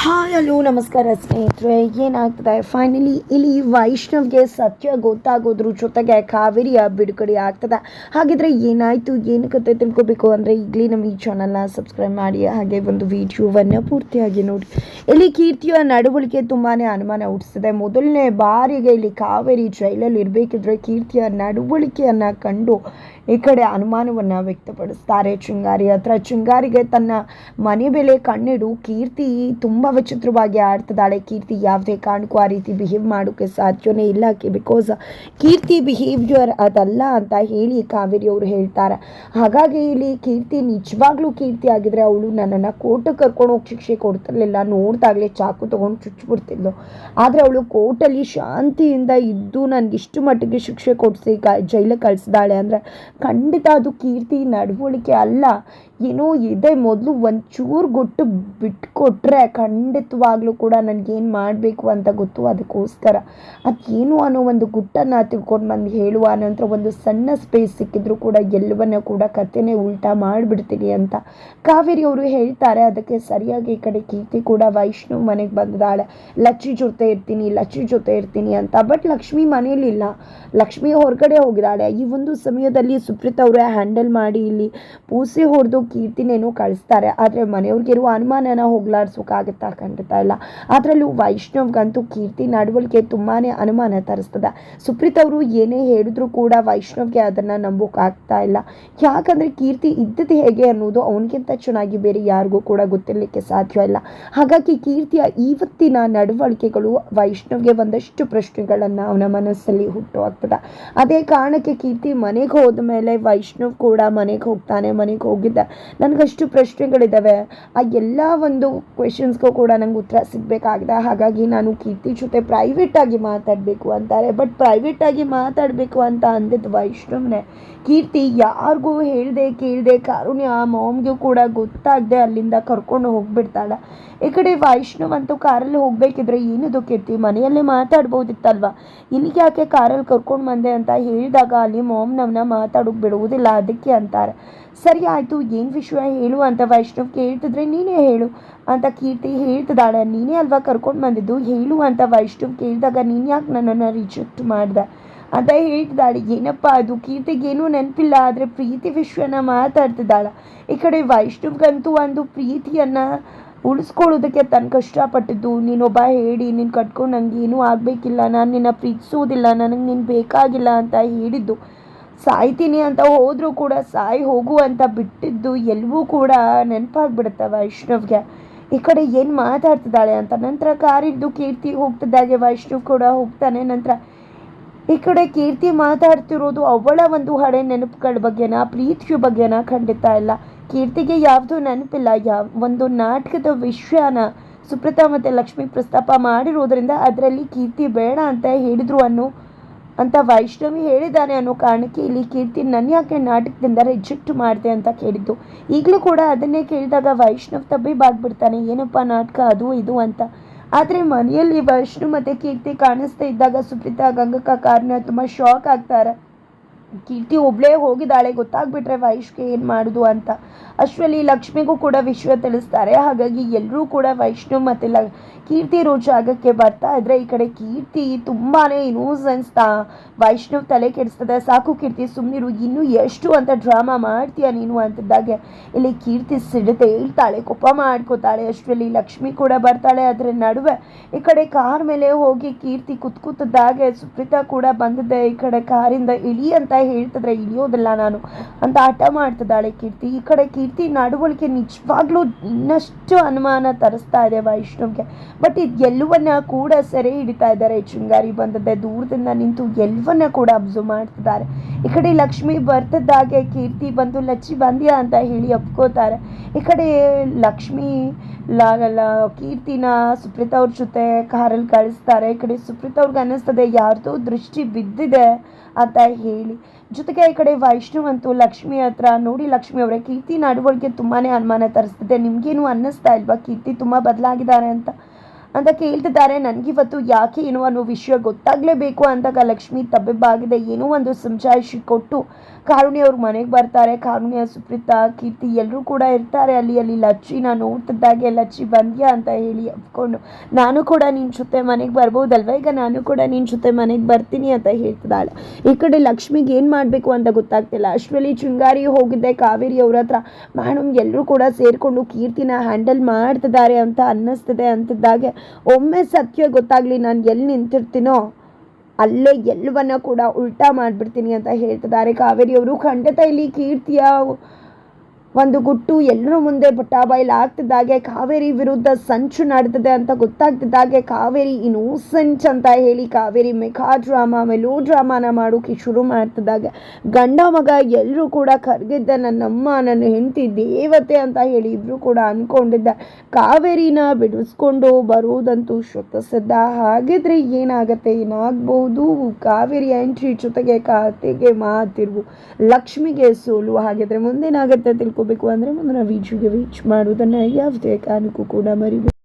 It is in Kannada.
ಹಾಯ್, ಹಲೋ, ನಮಸ್ಕಾರ ಸ್ನೇಹಿತರೆ. ಏನಾಗ್ತದೆ? ಫೈನಲಿ ಇಲ್ಲಿ ವೈಷ್ಣವ್ಗೆ ಸತ್ಯ ಗೊತ್ತಾಗೋದ್ರ ಜೊತೆಗೆ ಕಾವೇರಿಯ ಬಿಡುಗಡೆ ಆಗ್ತದೆ. ಹಾಗಿದ್ರೆ ಏನಾಯಿತು? ಏನು ಕತೆ ತಿಳ್ಕೊಬೇಕು? ಅಂದರೆ ಈಗಲೇ ನಮ್ಮ ಈ ಚಾನಲ್ನ ಸಬ್ಸ್ಕ್ರೈಬ್ ಮಾಡಿ, ಹಾಗೆ ಒಂದು ವಿಡಿಯೋವನ್ನು ಪೂರ್ತಿಯಾಗಿ ನೋಡಿ. ಇಲ್ಲಿ ಕೀರ್ತಿಯ ನಡವಳಿಕೆ ತುಂಬಾ ಅನುಮಾನ ಹುಟ್ಟಿಸಿದೆ. ಮೊದಲನೇ ಬಾರಿಗೆ ಇಲ್ಲಿ ಕಾವೇರಿ ಜೈಲಲ್ಲಿ ಇರಬೇಕಿದ್ರೆ ಕೀರ್ತಿಯ ನಡವಳಿಕೆಯನ್ನು ಕಂಡು ಈ ಕಡೆ ಅನುಮಾನವನ್ನು ವ್ಯಕ್ತಪಡಿಸ್ತಾರೆ. ಚುಂಗಾರಿ ಹತ್ರ ಚುಂಗಾರಿಗೆ ತನ್ನ ಮನೆ ಬೆಲೆ ಕಣ್ಣಿಡು ಕೀರ್ತಿ ತುಂಬ ವಿಚಿತ್ರವಾಗಿ ಆಡ್ತಿದ್ದಾಳೆ. ಕೀರ್ತಿ ಯಾವುದೇ ಕಾರಣಕ್ಕೂ ಆ ರೀತಿ ಬಿಹೇವ್ ಮಾಡೋಕ್ಕೆ ಸಾಧ್ಯವೇ ಇಲ್ಲ. ಬಿಕಾಸ್ ಕೀರ್ತಿ ಬಿಹೇವಿಯರ್ ಅದಲ್ಲ ಅಂತ ಹೇಳಿ ಕಾವೇರಿ ಅವರು ಹೇಳ್ತಾರೆ. ಹಾಗಾಗಿ ಇಲ್ಲಿ ಕೀರ್ತಿ ನಿಜವಾಗ್ಲೂ ಕೀರ್ತಿ ಆಗಿದ್ರೆ ಅವಳು ನನ್ನನ್ನು ಕೋರ್ಟಿಗೆ ಕರ್ಕೊಂಡು ಹೋಗಿ ಶಿಕ್ಷೆ ಕೊಡ್ತಿರ್ಲಿಲ್ಲ. ನೋಡ್ದಾಗಲೇ ಚಾಕು ತೊಗೊಂಡು ಚುಚ್ಚಿಬಿಡ್ತಿದ್ಲು. ಆದರೆ ಅವಳು ಕೋರ್ಟಲ್ಲಿ ಶಾಂತಿಯಿಂದ ಇದ್ದು ನನಗೆ ಇಷ್ಟು ಮಟ್ಟಿಗೆ ಶಿಕ್ಷೆ ಕೊಡಿಸಿ ಕ ಜೈಲಿಗೆ ಕಳಿಸಿದಾಳೆ ಅಂದರೆ ಖಂಡಿತ ಅದು ಕೀರ್ತಿ ನಡವಳಿಕೆ ಅಲ್ಲ. ಏನೋ ಇದೆ ಮೊದಲು ಒಂಚೂರು ಗುಟ್ಟು ಬಿಟ್ಕೊಟ್ರೆ ಖಂಡಿತವಾಗ್ಲೂ ಕೂಡ ನನಗೇನು ಮಾಡಬೇಕು ಅಂತ ಗೊತ್ತು? ಅದಕ್ಕೋಸ್ಕರ. ಅದೇನು ಅನ್ನೋ ಒಂದು ಗುಟ್ಟನ್ನು ತಿಳ್ಕೊಂಡು ಬಂದು ಹೇಳುವ ನಂತರ ಒಂದು ಸಣ್ಣ ಸ್ಪೇಸ್ ಸಿಕ್ಕಿದ್ರು ಕೂಡ ಎಲ್ಲವನ್ನ ಕೂಡ ಕಥೆನೇ ಉಲ್ಟಾ ಮಾಡಿಬಿಡ್ತೀನಿ ಅಂತ. ಕಾವೇರಿ ಅವರು ಹೇಳ್ತಾರೆ, ಅದಕ್ಕೆ ಸರಿಯಾಗಿ ಈ ಕಡೆ ಕೀರ್ತಿ ಕೂಡ ವೈಷ್ಣವ್ ಮನೆಗೆ ಬಂದಿದ್ದಾಳೆ ಲಕ್ಷ್ಮಿ ಜೊತೆ ಇರ್ತೀನಿ, ಲಕ್ಷ್ಮಿ ಜೊತೆ ಇರ್ತೀನಿ ಅಂತ. ಬಟ್ ಲಕ್ಷ್ಮಿ ಮನೇಲಿಲ್ಲ ಲಕ್ಷ್ಮಿ ಹೊರಗಡೆ ಹೋಗಿದ್ದಾಳೆ ಈ ಒಂದು ಸಮಯದಲ್ಲಿ ಸುಪ್ರೀತ್ ಅವರೇ ಹ್ಯಾಂಡಲ್ ಮಾಡಿ ಇಲ್ಲಿ ಪೂಸೆ ಹೊಡೆದು ಕೀರ್ತಿನೇನು ಕಳಿಸ್ತಾರೆ. ಆದರೆ ಮನೆಯವ್ರಿಗಿರುವ ಅನುಮಾನನ ಹೋಗ್ಲಾಡ್ಸೋಕ್ಕಾಗುತ್ತಾ ಖಂಡಿತ ಇಲ್ಲ. ಅದರಲ್ಲೂ ವೈಷ್ಣವ್ಗಂತೂ ಕೀರ್ತಿ ನಡವಳಿಕೆ ತುಂಬಾ ಅನುಮಾನ ತರಿಸ್ತದೆ. ಸುಪ್ರೀತ್ ಅವರು ಏನೇ ಹೇಳಿದ್ರು ಕೂಡ ವೈಷ್ಣವ್ಗೆ ಅದನ್ನು ಆಗ್ತಾ ಇಲ್ಲ. ಯಾಕಂದರೆ ಕೀರ್ತಿ ಇದ್ದದ್ದು ಹೇಗೆ ಅನ್ನೋದು ಅವನಿಗಿಂತ ಚೆನ್ನಾಗಿ ಬೇರೆ ಯಾರಿಗೂ ಕೂಡ ಗೊತ್ತಿರಲಿಕ್ಕೆ ಸಾಧ್ಯ ಇಲ್ಲ. ಹಾಗಾಗಿ ಕೀರ್ತಿಯ ಇವತ್ತಿನ ನಡವಳಿಕೆಗಳು ವೈಷ್ಣವ್ಗೆ ಒಂದಷ್ಟು ಪ್ರಶ್ನೆಗಳನ್ನು ಅವನ ಮನಸ್ಸಲ್ಲಿ ಹುಟ್ಟು ಆಗ್ತದೆ ಅದೇ ಕಾರಣಕ್ಕೆ ಕೀರ್ತಿ ಮನೆಗೆ ಹೋದ ಮೇಲೆ ವೈಷ್ಣವ್ ಕೂಡ ಮನೆಗೆ ಹೋಗ್ತಾನೆ, ಮನೆಗೆ ಹೋಗಿದ್ದ. ನನಗಷ್ಟು ಪ್ರಶ್ನೆಗಳಿದ್ದಾವೆ ಆ ಎಲ್ಲ ಒಂದು ಕ್ವೆಶನ್ಸ್ಗೂ ಕೂಡ ನಂಗೆ ಉತ್ತರ ಸಿಗಬೇಕಾಗಿದೆ. ಹಾಗಾಗಿ ನಾನು ಕೀರ್ತಿ ಜೊತೆ ಪ್ರೈವೇಟಾಗಿ ಮಾತಾಡಬೇಕು ಅಂತಾರೆ. ಬಟ್ ಪ್ರೈವೇಟಾಗಿ ಮಾತಾಡಬೇಕು ಅಂತ ಅಂದಿದ್ದು ವೈಷ್ಣವ್ನೇ. ಕೀರ್ತಿ ಯಾರಿಗೂ ಹೇಳಿದೆ ಕೇಳಿದೆ ಕಾರುಣ್ಯ ಮಾಮ್ಗೂ ಕೂಡ ಗೊತ್ತಾಗದೆ ಅಲ್ಲಿಂದ ಕರ್ಕೊಂಡು ಹೋಗ್ಬಿಡ್ತಾಳೆ. ಈ ಕಡೆ ವೈಷ್ಣವ್ ಅಂತೂ ಕಾರಲ್ಲಿ ಹೋಗಬೇಕಿದ್ರೆ ಏನಿದು ಕೀರ್ತಿ? ಮನೆಯಲ್ಲೇ ಮಾತಾಡ್ಬೋದಿತ್ತಲ್ವ? ಇಲ್ಲಿಗೆ ಯಾಕೆ ಕಾರಲ್ಲಿ ಕರ್ಕೊಂಡು ಬಂದೆ ಅಂತ ಹೇಳಿದಾಗ ಅಲ್ಲಿ ಮಾಮ್ ನಮ್ಮನ್ನ ಮಾತಾಡೋಕೆ ಬಿಡುವುದಿಲ್ಲ ಅದಕ್ಕೆ ಅಂತಾರೆ. ಸರಿ ಆಯಿತು, ಏನು ವಿಷಯ ಹೇಳು ಅಂತ ವೈಷ್ಣವ್ ಕೇಳ್ತಿದ್ರೆ ನೀನೇ ಹೇಳು ಅಂತ ಕೀರ್ತಿ ಹೇಳ್ತಿದ್ದಾಳೆ. ನೀನೇ ಅಲ್ವಾ ಕರ್ಕೊಂಡು ಬಂದಿದ್ದು? ಹೇಳು ಅಂತ ವೈಷ್ಣವ್ ಕೇಳಿದಾಗ ನೀನು ಯಾಕೆ ನನ್ನನ್ನು ರಿಜೆಕ್ಟ್ ಮಾಡಿದೆ? ಅಂತ ಹೇಳ್ತಿದ್ದಾಳೆ. ಏನಪ್ಪ ಅದು? ಕೀರ್ತಿಗೇನೂ ನೆನಪಿಲ್ಲ, ಆದರೆ ಪ್ರೀತಿ ವಿಷಯನ ಮಾತಾಡ್ತಿದ್ದಾಳೆ. ಈ ಕಡೆ ವೈಷ್ಣವ್ಗಂತೂ ಒಂದು ಪ್ರೀತಿಯನ್ನು ಉಳಿಸ್ಕೊಳ್ಳೋದಕ್ಕೆ ತನ್ನ ಕಷ್ಟಪಟ್ಟಿದ್ದು. ನೀನೊಬ್ಬ ಹೇಳಿ, ನೀನು ಕಟ್ಕೊಂಡು ನಂಗೆ ಏನೂ ಆಗಬೇಕಿಲ್ಲ, ನಾನು ನಿನ್ನ ಪ್ರೀತಿಸೋದಿಲ್ಲ, ನನಗೆ ನೀನು ಬೇಕಾಗಿಲ್ಲ ಅಂತ ಹೇಳಿದ್ದು. ಸಾಯ್ತೀನಿ ಅಂತ ಹೋದರೂ ಕೂಡ ಸಾಯಿ ಹೋಗು ಅಂತ ಬಿಟ್ಟಿದ್ದು ಎಲ್ಲವೂ ಕೂಡ ನೆನಪಾಗ್ಬಿಡುತ್ತೆ ವೈಷ್ಣವ್ಗೆ. ಈ ಕಡೆ ಏನು ಮಾತಾಡ್ತಿದ್ದಾಳೆ ಅಂತ. ನಂತರ ಕಾರಿದ್ದು ಕೀರ್ತಿ ಹೋಗ್ತಿದ್ದಾಗೆ, ವೈಷ್ಣವ್ ಕೂಡ ಹೋಗ್ತಾನೆ. ನಂತರ ಈ ಕಡೆ ಕೀರ್ತಿ ಮಾತಾಡ್ತಿರೋದು ಅವಳ ಒಂದು ಹಳೆ ನೆನಪುಗಳ ಬಗ್ಗೆನ, ಪ್ರೀತಿಯ ಬಗ್ಗೆನ ಖಂಡಿತ ಇಲ್ಲ. ಕೀರ್ತಿಗೆ ಯಾವುದೂ ನೆನಪಿಲ್ಲ. ಯಾವ ಒಂದು ನಾಟಕದ ವಿಷಯನ ಸುಪ್ರತಾ ಮತ್ತು ಲಕ್ಷ್ಮಿ ಪ್ರಸ್ತಾಪ ಮಾಡಿರೋದ್ರಿಂದ ಅದರಲ್ಲಿ ಕೀರ್ತಿ ಬೇಡ ಅಂತ ಹೇಳಿದ್ರು ಅನ್ನೋ ಅಂತ ವೈಷ್ಣವಿ ಹೇಳಿದ್ದಾನೆ ಅನ್ನೋ ಕಾರಣಕ್ಕೆ ಇಲ್ಲಿ ಕೀರ್ತಿ ನನ್ನ ಯಾಕೆ ನಾಟಕದಿಂದ ರಿಜೆಕ್ಟ್ ಮಾಡಿದೆ ಅಂತ ಕೇಳಿದ್ದು. ಈಗಲೂ ಕೂಡ ಅದನ್ನೇ ಕೇಳಿದಾಗ ವೈಷ್ಣವ್ ತಬ್ಬಿಬಾಗ್ಬಿಡ್ತಾನೆ, ಏನಪ್ಪ ನಾಟಕ ಅದು ಇದು ಅಂತ. ಆದರೆ ಮನೆಯಲ್ಲಿ ವೈಷ್ಣು ಮತ್ತು ಕೀರ್ತಿ ಕಾಣಿಸ್ತಾ ಇದ್ದಾಗ ಸುಪ್ರೀತಾ ಗಂಗಕ್ಕ ಕಾರಣ ತುಂಬ ಶಾಕ್ ಆಗ್ತಾರೆ. ಕೀರ್ತಿ ಒಬ್ಳೇ ಹೋಗಿದ್ದಾಳೆ, ಗೊತ್ತಾಗ್ಬಿಟ್ರೆ ವೈಶ್ಗೆ ಏನು ಮಾಡುದು ಅಂತ. ಅಷ್ಟರಲ್ಲಿ ಲಕ್ಷ್ಮಿಗೂ ಕೂಡ ವಿಷಯ ತಿಳಿಸ್ತಾರೆ. ಹಾಗಾಗಿ ಎಲ್ಲರೂ ಕೂಡ ವೈಷ್ಣವ್ ಮತ್ತೆ ಲ ಕೀರ್ತಿ ಇರೋ ಜಾಗಕ್ಕೆ ಬರ್ತಾ ಇದ್ರೆ ಈ ಕಡೆ ಕೀರ್ತಿ ತುಂಬಾನೇ ಇನೋಸೆನ್ಸ್ ತಾ. ವೈಷ್ಣವ್ ತಲೆ ಕೆಡಿಸ್ತದೆ. ಸಾಕು ಕೀರ್ತಿ ಸುಮ್ಮನಿರು ಇನ್ನು ಎಷ್ಟು ಅಂತ ಡ್ರಾಮಾ ಮಾಡ್ತೀಯ ನೀನು ಅಂತಿದ್ದಾಗೆ. ಇಲ್ಲಿ ಕೀರ್ತಿ ಸಿಡತೆ ಹೇಳ್ತಾಳೆ ಕೋಪ ಮಾಡ್ಕೋತಾಳೆ. ಅಷ್ಟರಲ್ಲಿ ಲಕ್ಷ್ಮಿ ಕೂಡ ಬರ್ತಾಳೆ ಅದರ ನಡುವೆ ಈ ಕಡೆ ಕಾರ್ ಮೇಲೆ ಹೋಗಿ ಕೀರ್ತಿ ಕುತ್ ಸುಪ್ರೀತಾ ಕೂಡ ಬಂದಿದ್ದೆ ಈ ಕಡೆ ಕಾರಿಂದ ಇಳಿ ಅಂತ ಹೇಳ್ತಿದ್ರೆ ಇಳಿಯೋದಿಲ್ಲ ನಾನು ಅಂತ ಹಠ ಮಾಡ್ತಿದ್ದಾಳೆ ಕೀರ್ತಿ. ಈ ಕಡೆ ಕೀರ್ತಿ ನಡವಳಿಕೆ ನಿಜವಾಗ್ಲೂ ಇನ್ನಷ್ಟು ಅನುಮಾನ ತರಿಸ್ತಾ ಇದೆ ವೈಷ್ಣವ್ಗೆ. ಬಟ್ ಇದು ಎಲ್ಲವನ್ನ ಕೂಡ ಸೆರೆ ಹಿಡಿತಾ ಇದ್ದಾರೆ. ಶೃಂಗಾರಿ ಬಂದದ್ದೆ ದೂರದಿಂದ ನಿಂತು ಎಲ್ಲವನ್ನ ಕೂಡ ಅಬ್ಸರ್ವ್ ಮಾಡ್ತಿದ್ದಾರೆ. ಈ ಕಡೆ ಲಕ್ಷ್ಮಿ ಬರ್ತಿದ್ದಾಗೆ ಕೀರ್ತಿ ಬಂದು, ಲಚ್ಚಿ ಬಂದ್ಯಾ? ಅಂತ ಹೇಳಿ ಒಪ್ಕೋತಾರೆ ಈ ಕಡೆ ಲಕ್ಷ್ಮಿ ಲ ಲ ಕೀರ್ತಿನ ಸುಪ್ರೀತಾ ಅವ್ರ ಜೊತೆ ಕಾರಲ್ಲಿ ಕಳಿಸ್ತಾರೆ ಈ ಕಡೆ ಸುಪ್ರೀತಾ ಅವ್ರಿಗೆ ಅನ್ನಿಸ್ತದೆ, ಯಾರ್ದೋ ದೃಷ್ಟಿ ಬಿದ್ದಿದೆ ಅಂತ ಹೇಳಿ. ಜೊತೆಗೆ ಈ ಕಡೆ ವೈಷ್ಣವ್ ಲಕ್ಷ್ಮಿ ಹತ್ರ ನೋಡಿ ಲಕ್ಷ್ಮಿ ಅವರೇ, ಕೀರ್ತಿ ನಡವಳಿಕೆ ತುಂಬಾ ಅನುಮಾನ ತರಿಸ್ತಿದೆ. ನಿಮಗೇನು ಅನ್ನಿಸ್ತಾ ಇಲ್ವಾ? ಕೀರ್ತಿ ತುಂಬ ಬದಲಾಗಿದ್ದಾರೆ ಅಂತ. ಅಂತ ಕೇಳ್ತಿದ್ದಾರೆ. ನನಗಿವತ್ತು ಯಾಕೆ ಏನೋ ಅನ್ನೋ ವಿಷಯ ಗೊತ್ತಾಗಲೇಬೇಕು ಅಂದಾಗ ಲಕ್ಷ್ಮಿ ತಬ್ಬೆಬ್ಬಾಗಿದೆ. ಏನೋ ಒಂದು ಸಂಚಾಯಿಸಿ ಕೊಟ್ಟು ಕಾರುಣಿ ಅವ್ರ ಮನೆಗೆ ಬರ್ತಾರೆ. ಕಾರುಣ್ಯ, ಸುಪ್ರೀತಾ, ಕೀರ್ತಿ ಎಲ್ಲರೂ ಕೂಡ ಇರ್ತಾರೆ. ಅಲ್ಲಿ ಅಲ್ಲಿ ಲಚ್ಚಿನ ನೋಡ್ತಿದ್ದಾಗೆ ಲಚ್ಚಿ ಬಂದ್ಯಾ ಅಂತ ಹೇಳಿ ಅಪ್ಕೊಂಡು, ನಾನು ಕೂಡ ನಿನ್ನ ಜೊತೆ ಮನೆಗೆ ಬರ್ಬೋದಲ್ವ? ಈಗ ನಾನು ಕೂಡ ನಿನ್ನ ಜೊತೆ ಮನೆಗೆ ಬರ್ತೀನಿ ಅಂತ ಹೇಳ್ತಿದ್ದಾಳೆ. ಈ ಕಡೆ ಲಕ್ಷ್ಮಿಗೆ ಏನು ಮಾಡಬೇಕು ಅಂತ ಗೊತ್ತಾಗ್ತಿಲ್ಲ. ಅಷ್ಟರಲ್ಲಿ ಚುಂಗಾರಿ ಹೋಗಿದ್ದೆ. ಕಾವೇರಿ ಅವ್ರ ಹತ್ರ ಮೇಡಮ್ ಎಲ್ಲರೂ ಕೂಡ ಸೇರಿಕೊಂಡು ಕೀರ್ತಿನ ಹ್ಯಾಂಡಲ್ ಮಾಡ್ತಿದ್ದಾರೆ ಅಂತ ಅನ್ನಿಸ್ತಿದೆ ಅಂತಿದ್ದಾಗೆ. ಒಮ್ಮೆ ಸತ್ಯ ಗೊತ್ತಾಗಲಿ ನಾನು ಎಲ್ಲಿ ನಿಂತಿರ್ತೀನೋ, ಅಲ್ಲೇ ಎಲ್ಲವನ್ನ ಕೂಡ ಉಲ್ಟಾ ಮಾಡಿಬಿಡ್ತೀನಿ ಅಂತ ಹೇಳ್ತಿದ್ದಾರೆ. ಕಾವೇರಿಯವರು ಖಂಡಿತ ಇಲ್ಲಿ ಕೀರ್ತಿಯ ಒಂದು ಗುಟ್ಟು ಎಲ್ಲರ ಮುಂದೆ ಬುಟ್ಟಾಬಾಯಿಲ್ ಆಗ್ತಿದ್ದಾಗೆ, ಕಾವೇರಿ ವಿರುದ್ಧ ಸಂಚು ನಡೆದಿದೆ ಅಂತ ಗೊತ್ತಾಗ್ತಿದ್ದಾಗೆ, ಕಾವೇರಿ ಇನೋಸೆಂಟ್ ಅಂತ ಹೇಳಿ ಕಾವೇರಿ ಮೆಗಾ ಡ್ರಾಮಾ ಮೆಲೋ ಡ್ರಾಮಾನ ಮಾಡೋಕೆ ಶುರು ಮಾಡ್ತಿದ್ದಾಗ. ಗಂಡ ಮಗ ಎಲ್ಲರೂ ಕೂಡ ಕರೆದಿದ್ದ ನನ್ನಮ್ಮ ನನ್ನ ಹೆಂಡತಿ ದೇವತೆ ಅಂತ ಹೇಳಿ ಇಬ್ಬರು ಕೂಡ ಅಂದ್ಕೊಂಡಿದ್ದ ಕಾವೇರಿನ ಬಿಡಿಸ್ಕೊಂಡು ಬರುವುದಂತೂ ಶುತಸಿದ್ಧ ಹಾಗಿದ್ರೆ ಏನಾಗುತ್ತೆ ಏನಾಗ್ಬಹುದು ಕಾವೇರಿ ಎಂಟ್ರಿ ಜೊತೆಗೆ ಕಾತೆಗೆ ಮಾತಿರುವು ಲಕ್ಷ್ಮಿಗೆ ಸೋಲು. ಹಾಗಿದ್ರೆ ಮುಂದೇನಾಗತ್ತೆ ತಿಳ್ಕೊಬೇಕು ಅಂದರೆ ಮುಂದಿನ ವೀಡಿಯೋಗೆ ವೀಚ್ ಮಾಡುವುದನ್ನು ಯಾವುದೇ ಕಾರಣಕ್ಕೂ ಕೂಡ ಮರಿಬೇಕು